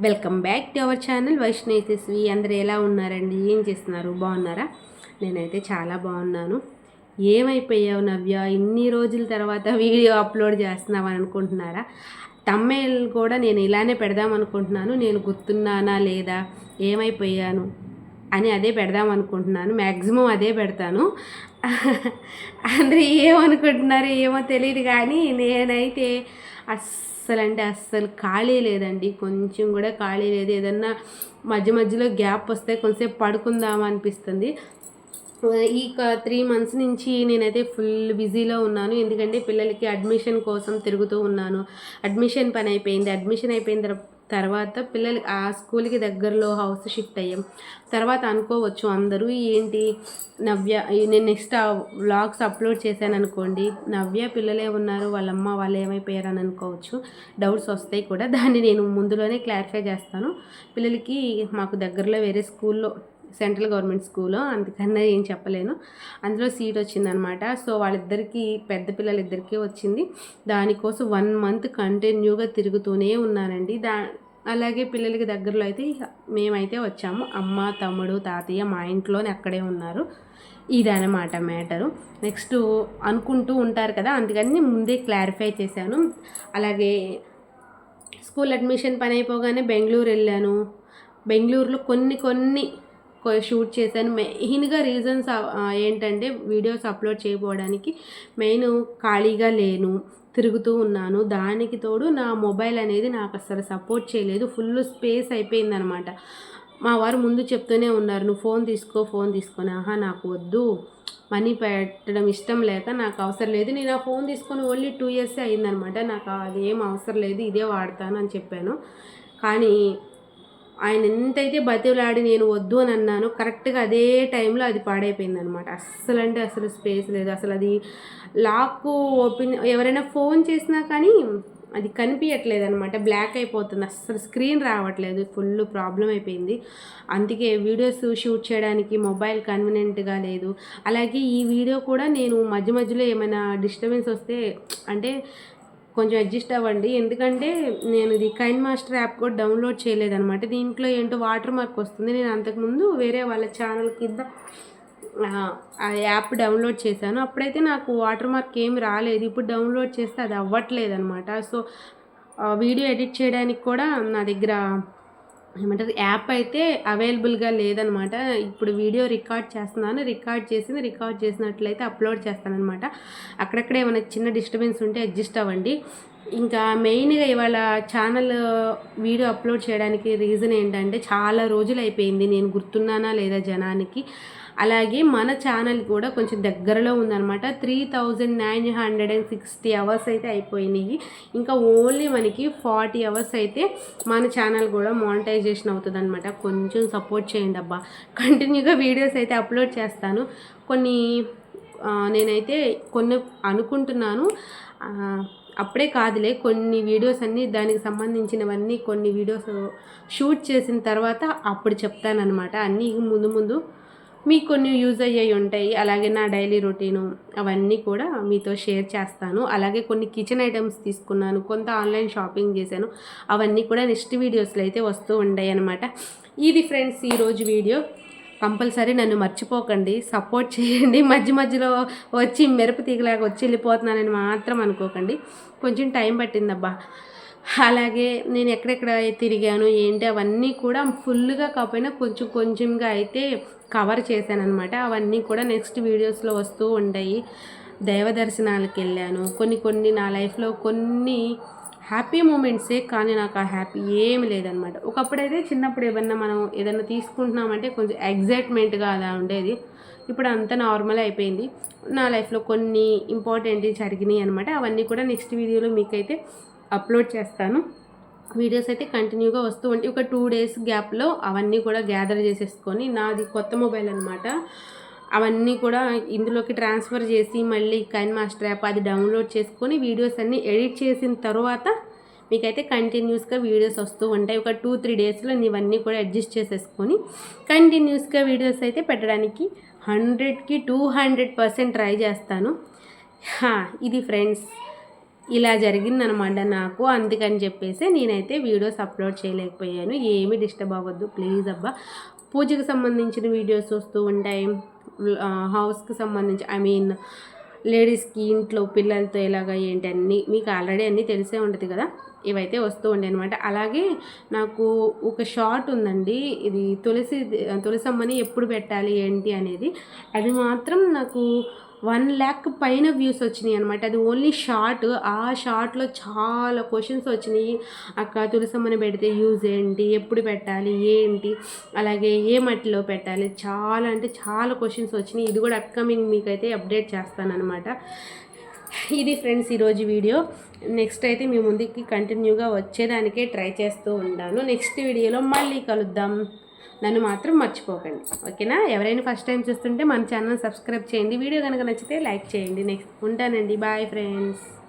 Welcome back to our channel. వైష్ణవిస్వి అందరూ ఎలా ఉన్నారండి? ఏం చేస్తున్నారు? బాగున్నారా? నేనైతే చాలా బాగున్నాను. ఏమైపోయావు నవ్య? ఇన్ని రోజుల తర్వాత వీడియో అప్లోడ్ చేస్తున్నావు అని అనుకుంటున్నారా? తమ్మేల్ కూడా నేను ఇలానే పెడదాం అనుకుంటున్నాను. నేను గుర్తున్నానా లేదా? ఏమైపోయాను? అని అదే పెడదాం అనుకుంటున్నాను. మ్యాక్సిమం అదే పెడతాను. అందరూ ఏమనుకుంటున్నారు ఏమో తెలియదు కానీ నేనైతే అస్సలు అంటే అస్సలు ఖాళీ లేదండి. కొంచెం కూడా ఖాళీ లేదు. ఏదన్నా మధ్య మధ్యలో గ్యాప్ వస్తే కొంచెంసేపు పడుకుందాం అనిపిస్తుంది. ఈ త్రీ మంత్స్ నుంచి నేనైతే ఫుల్ బిజీలో ఉన్నాను. ఎందుకంటే పిల్లలకి అడ్మిషన్ కోసం తిరుగుతూ ఉన్నాను. అడ్మిషన్ పని అయిపోయింది. అడ్మిషన్ అయిపోయిన తర్వాత తర్వాత పిల్లలు ఆ స్కూల్కి దగ్గరలో హౌస్ షిఫ్ట్ అయ్యాం. తర్వాత అనుకోవచ్చు అందరూ ఏంటి నవ్య నేను నెక్స్ట్ ఆ వ్లాగ్స్ అప్లోడ్ చేశాను అనుకోండి. నవ్య పిల్లలే ఉన్నారు. వాళ్ళమ్మ వాళ్ళు ఏమైపోయారు అని అనుకోవచ్చు. డౌట్స్ వస్తాయి కూడా. దాన్ని నేను ముందులోనే క్లారిఫై చేస్తాను. పిల్లలకి మాకు దగ్గరలో వేరే స్కూల్లో సెంట్రల్ గవర్నమెంట్ స్కూల్ అందుకన్నా ఏం చెప్పలేను. అందులో సీట్ వచ్చిందనమాట. సో వాళ్ళిద్దరికీ పెద్ద పిల్లలిద్దరికీ వచ్చింది. దానికోసం వన్ మంత్ కంటిన్యూగా తిరుగుతూనే ఉన్నానండి. దా అలాగే పిల్లలకి దగ్గరలో అయితే మేమైతే వచ్చాము. అమ్మ తమ్ముడు తాతయ్య మా ఇంట్లోనే అక్కడే ఉన్నారు. ఇదనమాట మ్యాటరు. నెక్స్ట్ అనుకుంటూ ఉంటారు కదా అందుకని ముందే క్లారిఫై చేశాను. అలాగే స్కూల్ అడ్మిషన్ పని అయిపోగానే బెంగళూరు వెళ్ళాను. బెంగళూరులో కొన్ని కొన్ని షూట్ చేశాను. మెయిన్గా రీజన్స్ ఏంటంటే వీడియోస్ అప్లోడ్ చేయకపోవడానికి మెయిన్ ఖాళీగా లేను తిరుగుతూ ఉన్నాను. దానికి తోడు నా మొబైల్ అనేది నాకు అసలు సపోర్ట్ చేయలేదు. ఫుల్ స్పేస్ అయిపోయిందనమాట. మా వారు ముందు చెప్తూనే ఉన్నారు నువ్వు ఫోన్ తీసుకో ఫోన్ తీసుకొని ఆహా నాకు వద్దు. మనీ పెట్టడం ఇష్టం లేక నాకు అవసరం లేదు. నేను ఆ ఫోన్ తీసుకొని ఓన్లీ టూ ఇయర్స్ అయిందనమాట. నాకు అది ఏం అవసరం లేదు. ఇదే వాడతాను అని చెప్పాను. కానీ ఆయన ఎంతైతే బతిలాడి నేను వద్దు అని అన్నాను కరెక్ట్గా అదే టైంలో అది పాడైపోయింది అనమాట అస్సలు అంటే అసలు స్పేస్ లేదు. అసలు అది లాక్ ఓపెన్ ఎవరైనా ఫోన్ చేసినా కానీ అది కనిపించట్లేదు అనమాట బ్లాక్ అయిపోతుంది. అస్సలు స్క్రీన్ రావట్లేదు. ఫుల్ ప్రాబ్లం అయిపోయింది. అందుకే వీడియోస్ షూట్ చేయడానికి మొబైల్ కన్వీనియంట్గా లేదు. అలాగే ఈ వీడియో కూడా నేను మధ్య మధ్యలో ఏమైనా డిస్టర్బెన్స్ వస్తే అంటే కొంచెం అడ్జస్ట్ అవ్వండి. ఎందుకంటే నేను ఇది కైన్ మాస్టర్ యాప్ కూడా డౌన్లోడ్ చేయలేదన్నమాట. దీంట్లో ఏంటో వాటర్ మార్క్ వస్తుంది. నేను అంతకుముందు వేరే వాళ్ళ ఛానల్ కింద ఆ, యాప్ డౌన్లోడ్ చేశాను. అప్పుడైతే నాకు వాటర్ మార్క్ ఏమి రాలేదు. ఇప్పుడు డౌన్లోడ్ చేస్తే అది అవ్వట్లేదు అనమాట సో వీడియో ఎడిట్ చేయడానికి కూడా నా దగ్గర ఏమంటారు? యాప్ అయితే అవైలబుల్గా లేదనమాట. ఇప్పుడు వీడియో రికార్డ్ చేస్తున్నాను. రికార్డ్ చేసింది రికార్డ్ చేసినట్లయితే అప్లోడ్ చేస్తానమాట అక్కడక్కడ ఏమైనా చిన్న డిస్టర్బెన్స్ ఉంటే అడ్జస్ట్ అవ్వండి. ఇంకా మెయిన్గా ఇవాళ ఛానల్ వీడియో అప్లోడ్ చేయడానికి రీజన్ ఏంటంటే చాలా రోజులు అయిపోయింది. నేను గుర్తున్నానా లేదా జనానికి? అలాగే మన ఛానల్ కూడా కొంచెం దగ్గరలో ఉందన్నమాట. Three thousand nine hundred and sixty hours అయితే అయిపోయినాయి. ఇంకా ఓన్లీ మనకి ఫార్టీ అవర్స్ అయితే మన ఛానల్ కూడా మానిటైజేషన్ అవుతుంది అనమాట కొంచెం సపోర్ట్ చేయండి అబ్బా. కంటిన్యూగా వీడియోస్ అయితే అప్లోడ్ చేస్తాను. కొన్ని నేనైతే కొన్ని అనుకుంటున్నాను. అప్పుడే కాదులే కొన్ని వీడియోస్ అన్నీ దానికి సంబంధించినవన్నీ కొన్ని వీడియోస్ షూట్ చేసిన తర్వాత అప్పుడు చెప్తానమాట అన్నీ ముందు ముందు మీకు కొన్ని యూజ్ అయ్యాయి ఉంటాయి. అలాగే నా డైలీ రొటీను అవన్నీ కూడా మీతో షేర్ చేస్తాను. అలాగే కొన్ని కిచెన్ ఐటమ్స్ తీసుకున్నాను. కొంత ఆన్లైన్ షాపింగ్ చేశాను. అవన్నీ కూడా నెక్స్ట్ వీడియోస్లో అయితే వస్తూ ఉంటాయి అనమాట ఇది ఫ్రెండ్స్ ఈరోజు వీడియో. కంపల్సరీ నన్ను మర్చిపోకండి. సపోర్ట్ చేయండి. మధ్య మధ్యలో వచ్చి మెరుపు తీగలాగా వచ్చి వెళ్ళిపోతున్నానని మాత్రం అనుకోకండి. కొంచెం టైం పట్టిందబ్బా. అలాగే నేను ఎక్కడెక్కడ తిరిగాను ఏంటి అవన్నీ కూడా ఫుల్గా కాకపోయినా కొంచెం కొంచెంగా అయితే కవర్ చేశాను అనమాట అవన్నీ కూడా నెక్స్ట్ వీడియోస్లో వస్తూ ఉంటాయి. దైవ దర్శనాలకు వెళ్ళాను. కొన్ని కొన్ని నా లైఫ్లో కొన్ని హ్యాపీ మూమెంట్సే కానీ నాకు ఆ హ్యాపీ ఏమి లేదనమాట ఒకప్పుడైతే చిన్నప్పుడు ఏమన్నా మనం ఏదన్నా తీసుకుంటున్నామంటే కొంచెం ఎగ్జైట్మెంట్గా అలా ఉండేది. ఇప్పుడు అంతా నార్మల్ అయిపోయింది. నా లైఫ్లో కొన్ని ఇంపార్టెంట్ జరిగినాయి అనమాట అవన్నీ కూడా నెక్స్ట్ వీడియోలో మీకైతే అప్లోడ్ చేస్తాను. వీడియోస్ అయితే కంటిన్యూగా వస్తూ ఉంటాయి. ఒక టూ డేస్ గ్యాప్లో అవన్నీ కూడా గ్యాదర్ చేసేసుకొని నాది కొత్త మొబైల్ అనమాట అవన్నీ కూడా ఇందులోకి ట్రాన్స్ఫర్ చేసి మళ్ళీ కైన్ మాస్టర్ యాప్ అది డౌన్లోడ్ చేసుకొని వీడియోస్ అన్నీ ఎడిట్ చేసిన తర్వాత మీకైతే కంటిన్యూస్గా వీడియోస్ వస్తూ ఉంటాయి. ఒక టూ త్రీ డేస్లో ఇవన్నీ కూడా అడ్జస్ట్ చేసేసుకొని కంటిన్యూస్గా వీడియోస్ అయితే పెట్టడానికి హండ్రెడ్కి టూ హండ్రెడ్ పర్సెంట్ ట్రై చేస్తాను. ఇది ఫ్రెండ్స్. ఇలా జరిగిందనమాట నాకు. అందుకని చెప్పేసి నేనైతే వీడియోస్ అప్లోడ్ చేయలేకపోయాను. ఏమీ డిస్టర్బ్ అవ్వద్దు. ప్లీజ్ అబ్బా. పూజకు సంబంధించిన వీడియోస్ వస్తూ ఉంటాయి. హౌస్కి సంబంధించి ఐ మీన్ లేడీస్కి ఇంట్లో పిల్లలతో ఎలాగ ఏంటి అన్నీ మీకు ఆల్రెడీ అన్నీ తెలిసే ఉంటుంది కదా? ఇవైతే వస్తూ ఉండే అనమాట అలాగే నాకు ఒక షార్ట్ ఉందండి. ఇది తులసి తులసమ్మని ఎప్పుడు పెట్టాలి ఏంటి అనేది. అది మాత్రం నాకు వన్ ల్యాక్ పైన వ్యూస్ వచ్చినాయి అనమాట అది ఓన్లీ షార్ట్. ఆ షార్ట్లో చాలా క్వశ్చన్స్ వచ్చినాయి. అక్క తులసమ్మని పెడితే యూజ్ ఏంటి? ఎప్పుడు పెట్టాలి? ఏంటి? అలాగే ఏ మట్టిలో పెట్టాలి? చాలా అంటే చాలా క్వశ్చన్స్ వచ్చినాయి. ఇది కూడా అప్కమింగ్ మీకైతే అప్డేట్ చేస్తానమాట ఇది ఫ్రెండ్స్ ఈరోజు వీడియో. నెక్స్ట్ అయితే మీ ముందుకి కంటిన్యూగా వచ్చేదానికే ట్రై చేస్తూ ఉంటాను. నెక్స్ట్ వీడియోలో మళ్ళీ కలుద్దాం. నన్ను మాత్రం మర్చిపోకండి. ఓకేనా? ఎవరైనా ఫస్ట్ టైం చూస్తుంటే మన ఛానల్ సబ్స్క్రైబ్ చేయండి. వీడియో కనుక నచ్చితే లైక్ చేయండి. నెక్స్ట్ ఉంటానండి. Bye friends.